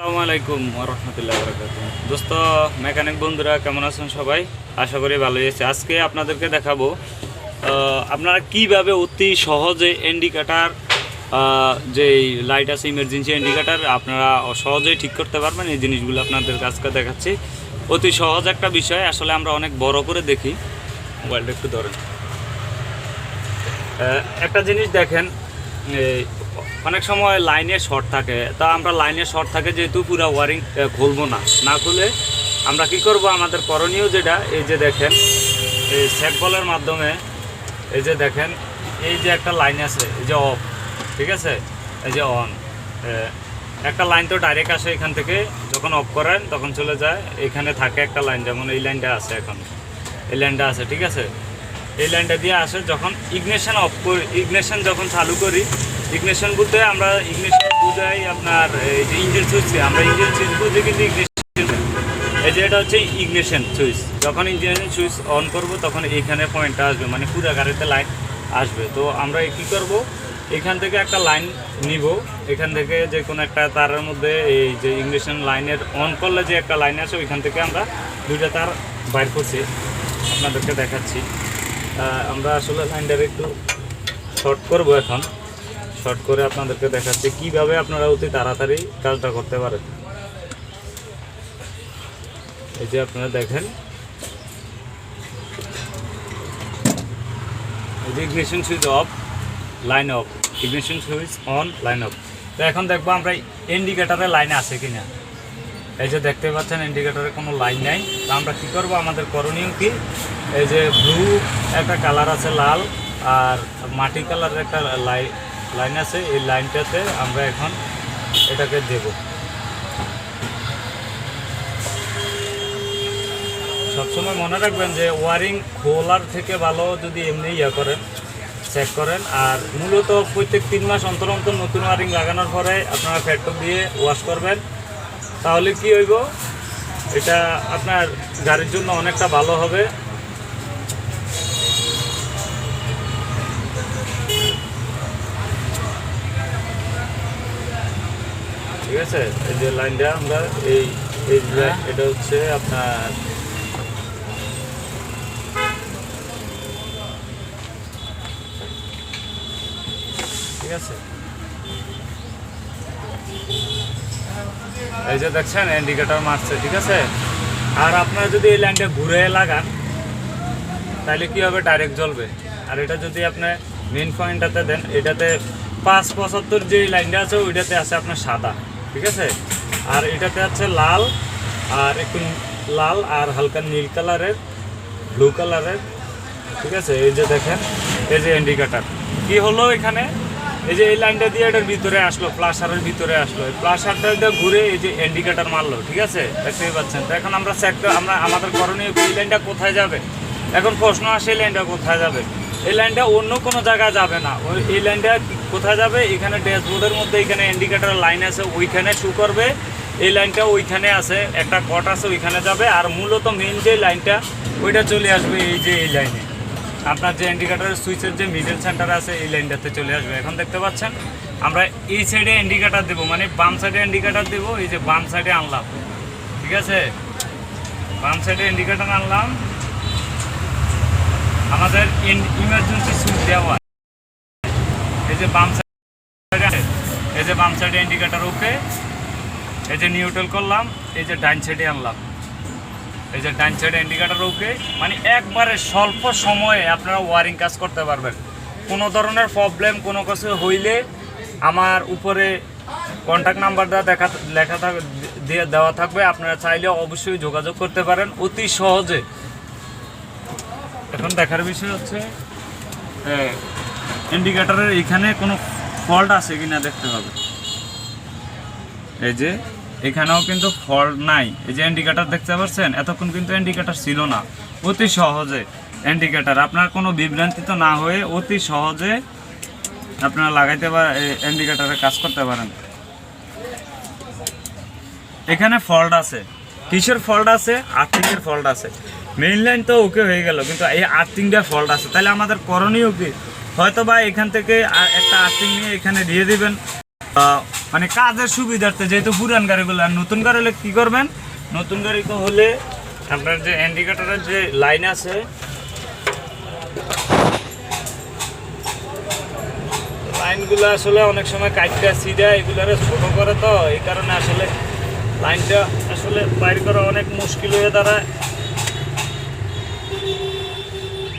আসসালামু আলাইকুম রহমতুল্লাহ বরকাত দোস্ত, মেকানিক বন্ধুরা, কেমন আছেন সবাই? আশা করি ভালোই আছে। আজকে আপনাদেরকে দেখাবো আপনারা কীভাবে অতি সহজে ইন্ডিকেটার যে লাইট আছে ইমার্জেন্সি ইন্ডিকেটার আপনারা সহজেই ঠিক করতে পারবেন। এই জিনিসগুলো আপনাদের কাছকে দেখাচ্ছি। অতি সহজ একটা বিষয়, আসলে আমরা অনেক বড় করে দেখি। মোবাইলটা একটু ধরেন। একটা জিনিস দেখেন অনেক সময় লাইনে শর্ট থাকে। তা আমরা লাইনে শর্ট থাকে যেহেতু পুরো ওয়ারিং খুলবো না। না খুলে আমরা কি করব? আমাদের করণীয় যেটা, এই যে দেখেন, এই সেট বলের মাধ্যমে, এই যে দেখেন, এই যে একটা লাইন আছে, এই যে অফ ঠিক আছে? এই যে অন একটা লাইন তো ডাইরেক্ট আসে এখান থেকে, যখন অফ করেন, তখন চলে যায়। এখানে থাকে একটা লাইন যেমন এই লাইনটা আছে এখন। এই লাইনটা আছে, ঠিক আছে? এই লাইনটা দিয়ে আসে যখন ইগনেশন অফ করি, ইগনেশন যখন চালু করি, ইগনেশন বলতে আমরা ইগনেশন বুঝাই আপনার এই যে ইঞ্জিন সুইচ আমরা ইঞ্জিন সুইচ বুঝি কিন্তু ইগনিশন এই যে এটা হচ্ছে ইগনেশন সুইচ যখন ইঞ্জিন সুইচ অন করব, তখন এইখানে পয়েন্টটা আসবে মানে পুরা গাড়িতে লাইন আসবে। তো আমরা কী করব? এখান থেকে একটা লাইন নিব। এখান থেকে যে কোনো একটা তারের মধ্যে এই যে ইগনেশন লাইনের অন করলে যে একটা লাইন আসে ওইখান থেকে আমরা দুইটা তার বাইর করছি। আপনাদেরকে দেখাচ্ছি। আমরা আসলে লাইনটার একটু শর্ট করব এখন। শর্ট করে আপনাদেরকে দেখাচ্ছি কীভাবে আপনারা অতি তাড়াতাড়ি কাজটা করতে পারেন। এই যে আপনারা দেখেন। এই ignition switch off line off ignition switch on line off তো এখন দেখব আমরা ইন্ডিকেটারে লাইন আছে কিনা। এই যে দেখতে পাচ্ছেন ইন্ডিকেটরে কোনো লাইন নাই। তো আমরা কী করব? আমাদের করণীয় কি? এই যে ব্লু একটা কালার আছে লাল, আর মাটি কালারের একটা লাই লাইন আছে। এই লাইনটাতে আমরা এখন এটাকে দেব। সবসময় মনে রাখবেন যে ওয়ারিং খোলার থেকে ভালো যদি এমনি ইয়ে করেন চেক করেন। আর মূলত প্রত্যেক তিন মাস অন্তর অন্তর নতুন ওয়ারিং লাগানোর পরে আপনারা ফ্যাটটপ দিয়ে ওয়াশ করবেন। তাহলে কি হইব? এটা আপনার গাড়ির জন্য অনেকটা ভালো হবে। ঠিক আছে? এই যে লাইনটা আমরা এই এই যে এটা হচ্ছে আপনার ঠিক আছে? এই যে দেখছেন ইন্ডিকেটর মারছে, ঠিক আছে? আর আপনারা যদি এই লাইনটা ঘুরে লাগান, তাহলে কি হবে? ডাইরেক্ট জ্বলবে। আর এটা যদি আপনি মেন পয়েন্টটাতে দেন, এটাতে পাঁচ পঁচাত্তর যে লাইনটা আছে, ওইটাতে আছে আপনার সাদা, ঠিক আছে? আর এটাতে আছে লাল, আর একটু লাল আর হালকা নীল কালারের, ব্লু কালারের, ঠিক আছে? এই যে দেখেন, এই যে ইন্ডিকেটার কি হলো এখানে? এই যে এই লাইনটা দিয়ে এটার ভিতরে আসলো প্লাসারের ভিতরে আসলো। এই প্লাসারটা এটা ঘুরে এই যে ইন্ডিকেটার মারলো, ঠিক আছে? দেখতেই পাচ্ছেন। তো এখন আমরা চেক আমরা, আমাদের করণীয় এই লাইনটা কোথায় যাবে? এখন প্রশ্ন আসে, এই লাইনটা কোথায় যাবে? এই লাইনটা অন্য কোনো জায়গায় যাবে না। ওই, এই লাইনটা কোথায় যাবে? এখানে ড্যাশবোর্ডের মধ্যে এখানে ইন্ডিকেটার লাইন আছে, ওইখানে শু করবে। এই লাইনটা ওইখানে আছে, একটা কট আছে, ওইখানে যাবে। আর মূলত মেন যে লাইনটা, ওইটা চলে আসবে এই যে এই লাইনে আপনার যে ইন্ডিকেটারের সুইচের যে মিডল সেন্টার আছে, এই লাইনটাতে চলে আসবে। এখন দেখতে পাচ্ছেন, আমরা এই সাইডে ইন্ডিকেটার দেবো মানে বাম সাইডে ইন্ডিকেটার দেবো, এই যে বাম সাইডে আনলাম। ঠিক আছে? বাম সাইডে ইন্ডিকেটার আনলাম। আমাদের ইমার্জেন্সি সুইচ দেওয়া এই যে বাম সাইডে এই যে বাম সাইডে ইন্ডিকেটার ওকে এই যে নিউট্রাল করলাম, এই যে ডাইন সাইডে আনলাম। এই যে ডাইন সাইডে ইন্ডিকেটার ওকে মানে একবারে স্বল্প সময়ে আপনারা ওয়ারিং কাজ করতে পারবেন। কোনো ধরনের প্রবলেম কোনো কিছু হইলে আমার উপরে কন্ট্যাক্ট নাম্বার দেওয়া দেখা, লেখা দিয়ে দেওয়া থাকবে। আপনারা চাইলে অবশ্যই যোগাযোগ করতে পারেন অতি সহজে। এখন দেখার বিষয় হচ্ছে ইন্ডিকেটারের এখানে কোনো ফল্ট আছে কিনা দেখতে হবে। এই যে এখানেও কিন্তু ফল্ট নাই। এই যে ইন্ডিকেটার দেখতে পাচ্ছেন, এতক্ষণ কিন্তু ইন্ডিকেটার ছিল না। অতি সহজে ইন্ডিকেটার আপনার কোনো বিভ্রান্তি তো না হয়ে অতি সহজে আপনারা লাগাইতে পারেন ইন্ডিকেটারে কাজ করতে পারেন। এখানে ফল্ট আছে। কিসের ফল্ট আছে? আর্থিংয়ের ফল্ট আছে। মেইন লাইন তো ওকে হয়ে গেল, কিন্তু এই আর্থিংটা ফল্ট আছে। তাহলে আমাদের করণীয় কি? হয়তো বা এখান থেকে একটা আর্থিং নিয়ে এখানে দিয়ে দিবেন। মানে কাজের সুবিধার্থে, যেহেতু পুরান গাড়িগুলো, আর নতুন গাড়ি হলে কী করবেন? নতুন গাড়ি তো হলে আপনার যে ইন্ডিকেটরের যে লাইন আছে লাইনগুলো আসলে অনেক সময় কাটটা সিধা এগুলারে ছোট করে তো, এই কারণে আসলে লাইনটা আসলে বাইর করা অনেক মুশকিল হয়ে দাঁড়ায়।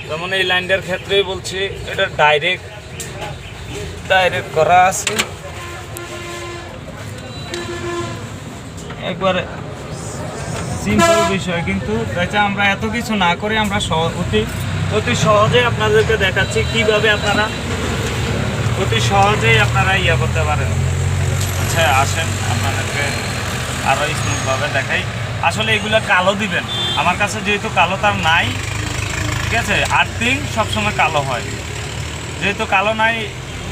যেমন এই লাইনটার ক্ষেত্রেই বলছি, এটা ডাইরেক্ট ডাইরেক্ট করা আছে। একবারে সিম্পল বিষয়, কিন্তু যাতে আমরা এত কিছু না করে আমরা অতি অতি সহজে আপনাদেরকে দেখাচ্ছি কীভাবে আপনারা অতি সহজেই আপনারা ইয়ে করতে পারেন। আচ্ছা আসেন, আপনাদেরকে আরও স্মুথভাবে দেখাই। আসলে এগুলো কালো দিবেন। আমার কাছে যেহেতু কালো তার নাই, ঠিক আছে? আর্থিং সবসময় কালো হয়। যেহেতু কালো নাই,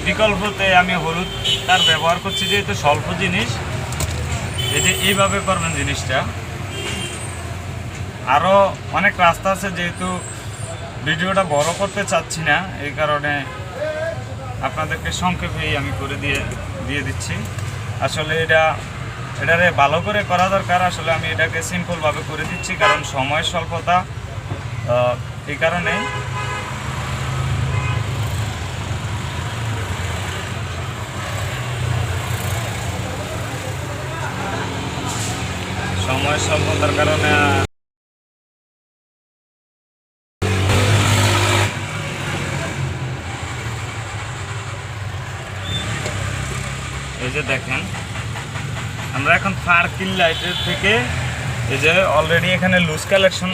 বিকল্পতে আমি হলুদ তার ব্যবহার করছি, যেহেতু স্বল্প জিনিস যে এইভাবে করবেন জিনিসটা। আরও অনেক রাস্তা আছে, যেহেতু ভিডিওটা বড় করতে চাচ্ছি না, এই কারণে আপনাদেরকে সংক্ষেপেই আমি করে দিয়ে দিয়ে দিচ্ছি। আসলে এটা, এটারে ভালো করে করা দরকার। আসলে আমি এটাকে সিম্পলভাবে করে দিচ্ছি, কারণ সময় স্বল্পতা এই কারণে সময় স্বল্পতার কারণে এই যে দেখেন, আমরা এখন ফার ফার্কিল লাইটের থেকে এই যে অলরেডি এখানে লুজ কালেকশন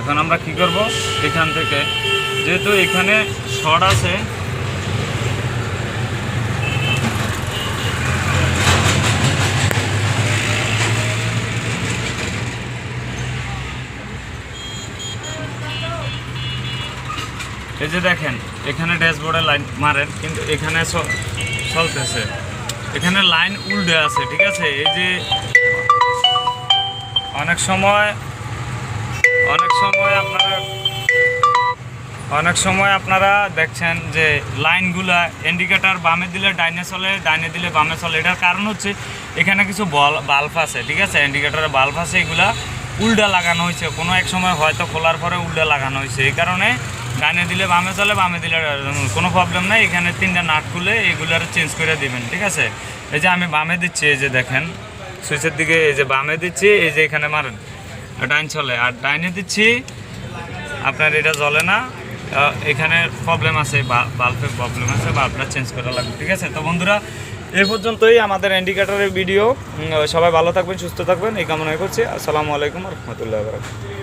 এখন আমরা কি করব? এখান থেকে, যেহেতু এখানে শর্ট আছে এই যে দেখেন, এখানে ড্যাশবোর্ডে লাইন মারেন, কিন্তু এখানে চলতেছে। এখানে লাইন উল্টে আছে, ঠিক আছে? এই যে অনেক সময় অনেক সময় আপনারা, অনেক সময় আপনারা দেখছেন যে লাইনগুলা ইন্ডিকেটার বামে দিলে ডাইনে চলে, ডাইনে দিলে বামে চলে। এটার কারণ হচ্ছে এখানে কিছু বল বাল্ব আছে, ঠিক আছে? ইন্ডিকেটারের বাল্ব আছে, এগুলা উল্টা লাগানো হয়েছে। কোনো এক সময় হয়তো খোলার পরে উল্টা লাগানো হয়েছে। এই কারণে ডাইনে দিলে বামে চলে, বামে দিলে কোনো প্রবলেম নাই, এখানে তিনটা নাট খুলে এগুলার চেঞ্জ করে দিবেন, ঠিক আছে? এই যে আমি বামে দিচ্ছি, এই যে দেখেন, সুইচের দিকে এই যে বামে দিচ্ছি, এই যে এখানে মারেন ডাইন চলে। আর ডাইনে দিচ্ছি, আপনার এটা জ্বলে না এখানে প্রবলেম আছে বাল্বের প্রবলেম আছে বাল্বটা চেঞ্জ করা লাগবে, ঠিক আছে? তো বন্ধুরা, এ পর্যন্তই আমাদের ইন্ডিকেটরের ভিডিও সবাই ভালো থাকবেন, সুস্থ থাকবেন, এই কামনা করছি। আসসালামু আলাইকুম রহমতুল্লাহ